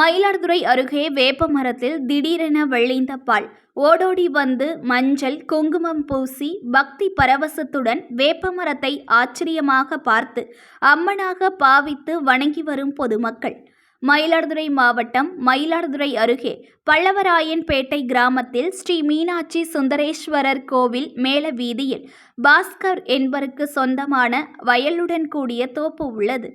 மயிலாடுதுறை அருகே வேப்பமரத்தில் திடீரென வெள்ளைந்த பால். ஓடோடி வந்து மஞ்சள் குங்குமம் பூசி பக்தி பரவசத்துடன் வேப்பமரத்தை ஆச்சரியமாக பார்த்து அம்மனாக பாவித்து வணங்கி வரும் பொதுமக்கள். மயிலாடுதுறை மாவட்டம் மயிலாடுதுறை அருகே பல்லவராயன்பேட்டை கிராமத்தில் ஸ்ரீ மீனாட்சி சுந்தரேஸ்வரர் கோவில் மேல வீதியில் பாஸ்கர் என்பருக்கு சொந்தமான வயலுடன் கூடிய தோப்பு உள்ளது.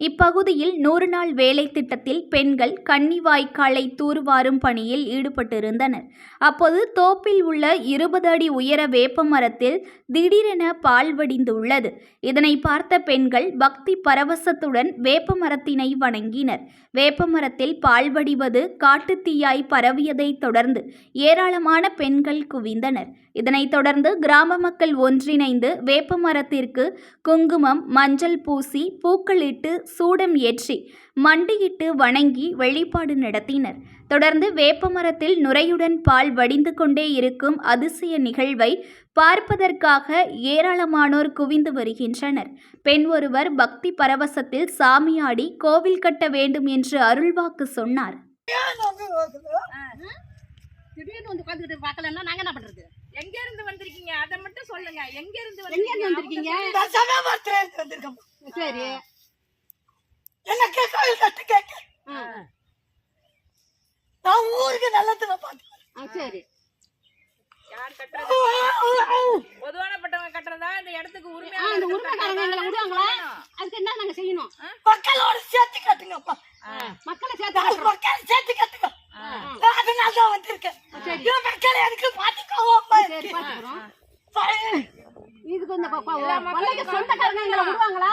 இப்பகுதியில் நூறு நாள் வேலை திட்டத்தில் பெண்கள் கன்னி வாய்க்காலை தூர்வாரும் பணியில் ஈடுபட்டிருந்தனர். அப்போது தோப்பில் உள்ள இருபது அடி உயர வேப்ப மரத்தில் திடீரென பால் வடிந்துள்ளது. இதனை பார்த்த பெண்கள் பக்தி பரவசத்துடன் வேப்ப மரத்தினை வணங்கினர். வேப்ப மரத்தில் பால் வடிவது காட்டுத்தீயாய் பரவியதைத் தொடர்ந்து ஏராளமான பெண்கள் குவிந்தனர். இதனைத் தொடர்ந்து கிராம மக்கள் ஒன்றிணைந்து வேப்ப மரத்திற்கு குங்குமம் மஞ்சள் பூசி பூக்களிட்டு சூடம் ஏற்றி மண்டியிட்டு வணங்கி வழிபாடு நடத்தினர். தொடர்ந்து வேப்பமரத்தில் நுரையுடன் பால் வடிந்து கொண்டே இருக்கும் அதிசய நிகழ்வை பார்ப்பதற்காக ஏராளமானோர் குவிந்து வருகின்றனர். பெண் ஒருவர் பக்தி பரவசத்தில் சாமியாடி கோவில் கட்ட வேண்டும் என்று அருள்வாக்கு சொன்னார். திடீர்னு வந்து உட்காந்துக்கிட்டு பார்க்கலன்னா நாங்க என்ன பண்றது? எங்க இருந்து வந்திருக்கீங்க? அத மட்டும் சொல்லுங்க. எங்க இருந்து எங்க இருந்து வந்திருக்கீங்க? நான் சமயபுரத்துல இருந்து வந்திருக்கேன் சரி. கோயில் கட்டு கேட்க நான் ஊருக்கு நல்லதுல பார்த்தேன். ஆ, சரி. யார் கட்டுறது? இந்த இடத்துக்கு உரிமை அந்த உரிமைக்காரங்க எங்களை விடுவாங்களா? அதுக்கு என்ன நாங்க செய்யணும்? மக்களோட சேர்த்து கட்டுங்கப்பா. மக்களை சேர்த்து நான். மக்கள் சேர்த்து கட்டுங்க. நான் அதனால தான் வந்திருக்கேன். மக்கள் எனக்கு இருக்கு இதுக்கு இந்த சொந்தக்காரங்க எங்களை விடுவாங்களா?